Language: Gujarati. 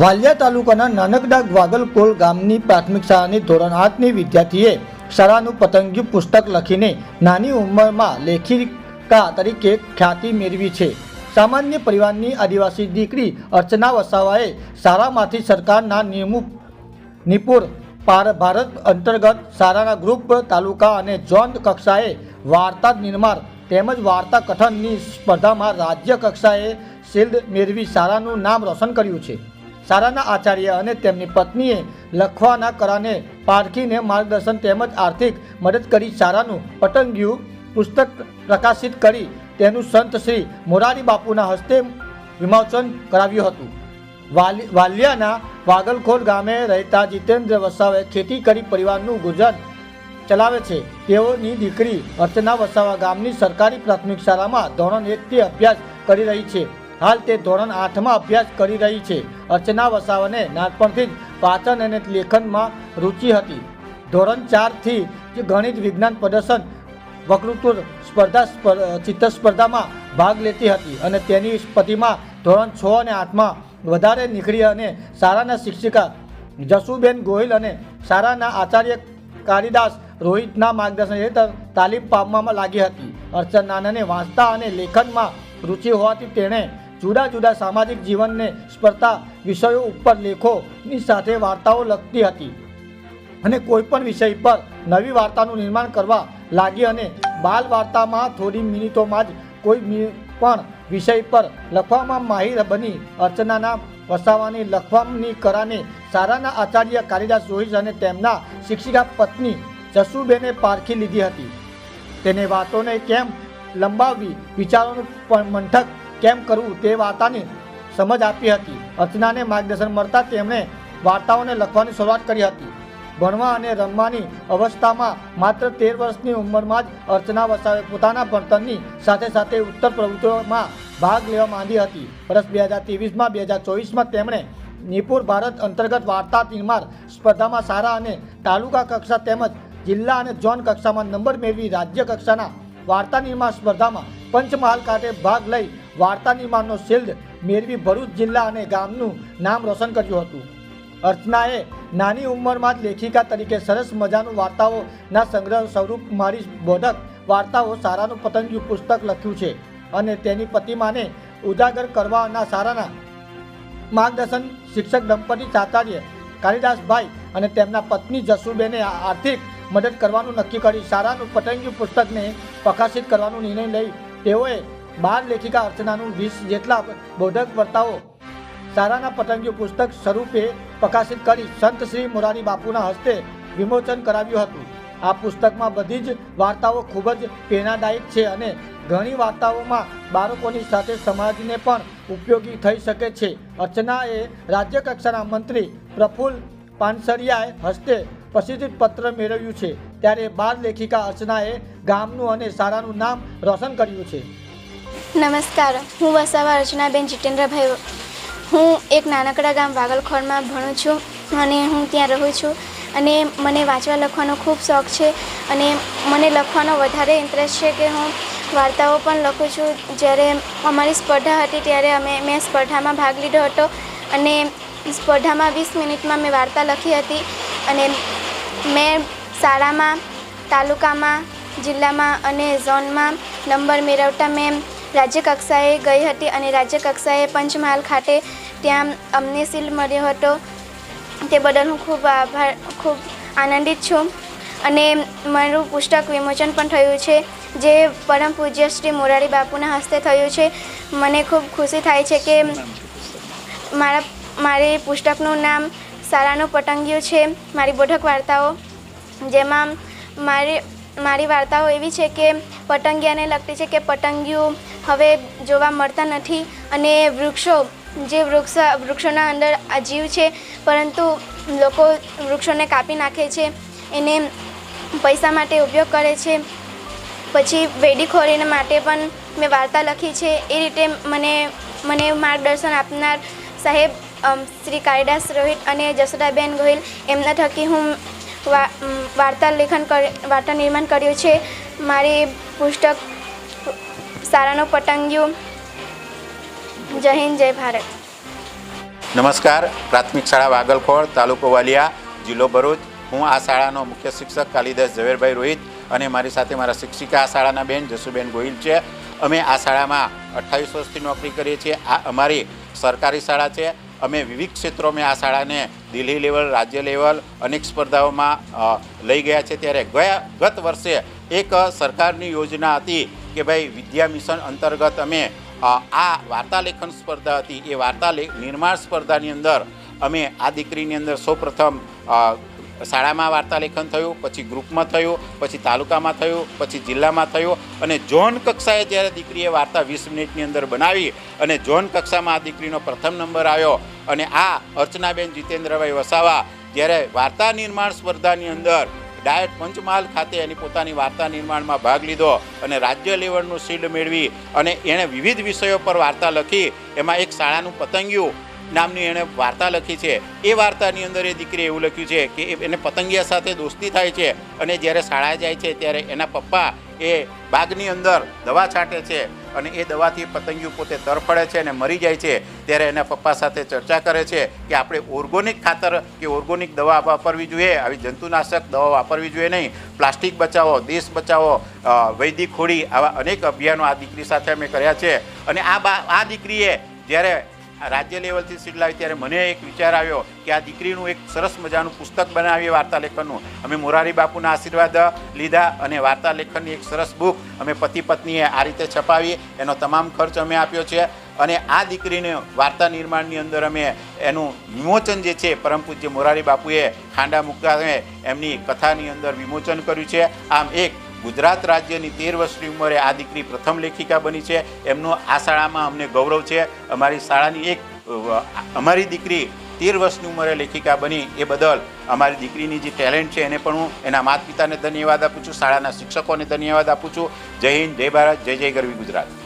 વાલિયા તાલુકાના નાનકડા ગ્વાગલકોલ ગામની પ્રાથમિક શાળાની ધોરણ આઠની વિદ્યાર્થીએ શાળાનું પતંગિયું પુસ્તક લખીને નાની ઉંમરમાં લેખિકા તરીકે ખ્યાતિ મેળવી છે. સામાન્ય પરિવારની આદિવાસી દીકરી અર્ચના વસાવાએ શાળામાંથી સરકારના નિયમો નિપુર પાર ભારત અંતર્ગત શાળાના ગ્રુપ, તાલુકા અને જોન કક્ષાએ વાર્તા નિર્માણ તેમજ વાર્તા કથનની સ્પર્ધામાં રાજ્ય કક્ષાએ શિલ્ડ મેળવી શાળાનું નામ રોશન કર્યું છે. શાળાના આચાર્ય અને તેમની પત્નીએ લખવાના કરાને પારખીને માર્ગદર્શન તેમજ આર્થિક મદદ કરી શાળાનું પતંગિયું પુસ્તક પ્રકાશિત કરી તેનું સંત શ્રી મોરારી બાપુના હસ્તે વિમોચન કરાવ્યું હતું. વાલી, વાલિયાના વાગલખોલ ગામે રહેતા જીતેન્દ્ર વસાવે ખેતી કરી પરિવારનું ગુજરાન ચલાવે છે. તેઓની દીકરી અર્ચના વસાવા ગામની સરકારી પ્રાથમિક શાળામાં ધોરણ એકથી અભ્યાસ કરી રહી છે. હાલ તે ધોરણ આઠમાં અભ્યાસ કરી રહી છે. અર્ચના વસાવાને નાનપણથી જ વાંચન અને લેખનમાં રુચિ હતી. ધોરણ ચારથી જ ગણિત વિજ્ઞાન પ્રદર્શન વકૃત્વ સ્પર્ધા સ્પર- ચિત્ર સ્પર્ધામાં ભાગ લેતી હતી અને તેની પ્રતિમા ધોરણ છ અને આઠમાં વધારે નીકળી અને શાળાના શિક્ષિકા જસુબેન ગોહિલ અને શાળાના આચાર્ય કાલિદાસ રોહિતના માર્ગદર્શન હેઠળ તાલીમ પામવામાં લાગી હતી. અર્ચનાને વાંચતા અને લેખનમાં રુચિ હોવાથી તેણે જુદા જુદા સામાજિક જીવનને સ્પર્ધા વિષયો ઉપર લેખોની સાથે વાર્તાઓ લખતી હતી. અને કોઈ પણ વિષય પર નવી વાર્તાનું નિર્માણ કરવા લાગી અને બાલ વાર્તામાં થોડી મિનિટોમાં જ કોઈ પણ વિષય પર લખવામાં માહિર બની અર્ચનાના વસાવાની લખવાની કરાને સારાના આચાર્ય કાલિદાસ રોહિત અને તેમના શિક્ષિકા પત્ની જસુબેને પારખી લીધી હતી. તેને વાતોને કેમ લંબાવવી વિચારોનું મંથક કેમ કરવું તે વાર્તાની સમજ આપી હતી. અર્ચનાને માર્ગદર્શન મળતા તેમણે વાર્તાઓને લખવાની શરૂઆત કરી હતી. ભણવા અને રમવાની અવસ્થામાં માત્ર તેર વર્ષની ઉંમરમાં જ અર્ચના વસાવે પોતાના ભણતરની સાથે સાથે ઉત્તર પ્રવૃત્તિઓમાં ભાગ લેવા માંડી હતી. વર્ષ બે હજાર ત્રેવીસમાં બે હજાર ચોવીસમાં તેમણે નિપુર ભારત અંતર્ગત વાર્તા નિર્માણ સ્પર્ધામાં સારા અને તાલુકા કક્ષા તેમજ જિલ્લા અને ઝોન કક્ષામાં નંબર મેળવી રાજ્ય કક્ષાના વાર્તા નિર્માણ સ્પર્ધામાં પંચમહાલ ખાતે ભાગ લઈ વાર્તા નિર્માણનો શિલ્ડ મેળવી ભરૂચ જિલ્લા અને ગામનું નામ રોશન કર્યું હતું. અર્ચનાએ નાની ઉંમરમાં જ લેખિકા તરીકે સરસ મજાનું વાર્તાઓના સંગ્રહ સ્વરૂપ મારી બોધક વાર્તાઓ સારાનું પતંજલિ પુસ્તક લખ્યું છે અને તેની પ્રતિમાને ઉજાગર કરવાના સારાના માર્ગદર્શન શિક્ષક દંપતી આચાર્ય કાલિદાસભાઈ અને તેમના પત્ની જસુબેને આર્થિક મદદ કરવાનું નક્કી કરી સારાનું પતંગી પુસ્તકને પ્રકાશિત કરવાનો નિર્ણય લઈ તેઓએ બાર લેખિકા અર્ચનાનું વીસ જેટલા બોધક વર્તાઓ શાળાના પતંગિયું પુસ્તક સ્વરૂપે પ્રકાશિત કરી સંત શ્રી મોરારી બાપુના હસ્તે વિમોચન કરાવ્યું હતું. આ પુસ્તકમાં બધી જ વાર્તાઓ ખૂબ જ પ્રેરણાદાયક છે અને ઘણી વાર્તાઓમાં બાળકોની સાથે સમાજને પણ ઉપયોગી થઈ શકે છે. અર્ચનાએ રાજ્ય કક્ષાના મંત્રી પ્રફુલ્લ પાનસરિયાએ હસ્તે પ્રસિદ્ધ પત્ર મેળવ્યું છે. ત્યારે બાળ લેખિકા અર્ચનાએ ગામનું અને શાળાનું નામ રોશન કર્યું છે. નમસ્કાર, હું વસાવા રચનાબેન જીતેન્દ્રભાઈ. હું એક નાનકડા ગામ વાગલખોરમાં ભણું છું અને હું ત્યાં રહું છું અને મને વાંચવા લખવાનો ખૂબ શોખ છે અને મને લખવાનો વધારે ઇન્ટરેસ્ટ છે કે હું વાર્તાઓ પણ લખું છું. જ્યારે અમારી સ્પર્ધા હતી ત્યારે અમે, મેં સ્પર્ધામાં ભાગ લીધો હતો અને સ્પર્ધામાં વીસ મિનિટમાં મેં વાર્તા લખી હતી અને મેં શાળામાં, તાલુકામાં, જિલ્લામાં અને ઝોનમાં નંબર મેળવતા મેં રાજ્ય કક્ષાએ ગઈ હતી અને રાજ્ય કક્ષાએ પંચમહાલ ખાતે ત્યાં અમને સીલ મળ્યો હતો. તે બદલ હું ખૂબ આભાર, ખૂબ આનંદિત છું. અને મારું પુસ્તક વિમોચન પણ થયું છે, જે પરમ પૂજ્ય શ્રી મોરારી બાપુના હસ્તે થયું છે. મને ખૂબ ખુશી થાય છે કે મારા, મારી પુસ્તકનું નામ સારાનું પતંગિયું છે. મારી બોધક વાર્તાઓ, જેમાં મારી મારી વાર્તાઓ એવી છે કે પતંગિયાને લગતી છે કે પતંગિયું હવે જોવા મળતા નથી અને વૃક્ષો, જે વૃક્ષ, વૃક્ષોના અંદર આ જીવ છે, પરંતુ લોકો વૃક્ષોને કાપી નાખે છે, એને પૈસા માટે ઉપયોગ કરે છે. પછી વેડીખોરીને માટે પણ મેં વાર્તા લખી છે. એ રીતે મને મને માર્ગદર્શન આપનાર સાહેબ શ્રી કાળીદાસ રોહિત અને જસોદાબેન ગોહિલ, એમના થકી હું વાર્તા લેખન વાર્તા નિર્માણ કર્યું છે. મારી પુસ્તક સારાનું પતંગિયું. જય હિન્દ, જય ભારત. નમસ્કાર, પ્રાથમિક શાળા વાગલખોળ તાલુકો વાલિયા, જિલ્લો ભરૂચ. હું આ શાળાનો મુખ્ય શિક્ષક કાલિદાસ ઝવેરભાઈ રોહિત અને મારી સાથે મારા શિક્ષિકા આ શાળાના બેન જસુબેન ગોહિલ છે. અમે આ શાળામાં અઠ્ઠાવીસ વર્ષથી નોકરી કરીએ છીએ. આ અમારી સરકારી શાળા છે. અમે વિવિધ ક્ષેત્રોમાં આ શાળાને દિલ્હી લેવલ, રાજ્ય લેવલ અનેક સ્પર્ધાઓમાં લઈ ગયા છે. ત્યારે ગયા ગત વર્ષે એક સરકારની યોજના હતી કે ભાઈ વિદ્યા મિશન અંતર્ગત અમે આ વાર્તાલેખન સ્પર્ધા હતી. એ વાર્તાલેખ નિર્માણ સ્પર્ધાની અંદર અમે આ દીકરીની અંદર સૌપ્રથમ શાળામાં વાર્તાલેખન થયું, પછી ગ્રુપમાં થયું, પછી તાલુકામાં થયું, પછી જિલ્લામાં થયું અને ઝોન કક્ષાએ જ્યારે દીકરીએ વાર્તા વીસ મિનિટની અંદર બનાવી અને ઝોન કક્ષામાં આ દીકરીનો પ્રથમ નંબર આવ્યો અને આ અર્ચનાબેન જીતેન્દ્રભાઈ વસાવા જ્યારે વાર્તા નિર્માણ સ્પર્ધાની અંદર ડાયટ પંચમહાલ ખાતે એની પોતાની વાર્તા નિર્માણમાં ભાગ લીધો અને રાજ્ય લેવલનું શિલ્ડ મેળવી અને એણે વિવિધ વિષયો પર વાર્તા લખી. એમાં એક શાળાનું પતંગિયું નામની એણે વાર્તા લખી છે. એ વાર્તાની અંદર એ દીકરીએ એવું લખ્યું છે કે એને પતંગિયા સાથે દોસ્તી થાય છે અને જ્યારે શાળા જાય છે ત્યારે એના પપ્પા એ બાગની અંદર દવા છાંટે છે. અને એ દવાથી પતંગિયું પોતે તરફડે છે અને મરી જાય છે. ત્યારે એના પપ્પા સાથે ચર્ચા કરે છે કે આપણે ઓર્ગોનિક ખાતર કે ઓર્ગોનિક દવા વાપરવી જોઈએ. આવી જંતુનાશક દવા વાપરવી જોઈએ નહીં. પ્લાસ્ટિક બચાવો, દેશ બચાવો વૈદિક હોળી, આવા અનેક અભિયાનો આ દીકરી સાથે અમે કર્યા છે. અને આ બા, આ દીકરીએ જ્યારે રાજ્ય લેવલથી સીટ લાવી ત્યારે મને એક વિચાર આવ્યો કે આ દીકરીનું એક સરસ મજાનું પુસ્તક બનાવીએ વાર્તા લેખનનું. અમે મોરારી બાપુના આશીર્વાદ લીધા અને વાર્તા લેખનની એક સરસ બુક અમે પતિ પત્નીએ આ રીતે છપાવી. એનો તમામ ખર્ચ અમે આપ્યો છે અને આ દીકરીને વાર્તા નિર્માણની અંદર અમે એનું વિમોચન જે છે, પરમ પૂજ્ય મોરારી બાપુએ ખાંડા મુકાએ એમની કથાની અંદર વિમોચન કર્યું છે. આમ એક ગુજરાત રાજ્યની તેર વર્ષની ઉંમરે આ દીકરી પ્રથમ લેખિકા બની છે. એમનું આ શાળામાં અમને ગૌરવ છે. અમારી શાળાની એક અમારી દીકરી તેર વર્ષની ઉંમરે લેખિકા બની એ બદલ અમારી દીકરીની જે ટેલેન્ટ છે એને પણ હું એના માતા પિતાને ધન્યવાદ આપું છું, શાળાના શિક્ષકોને ધન્યવાદ આપું છું. જય હિન્દ, જય ભારત, જય જય ગરવી ગુજરાત.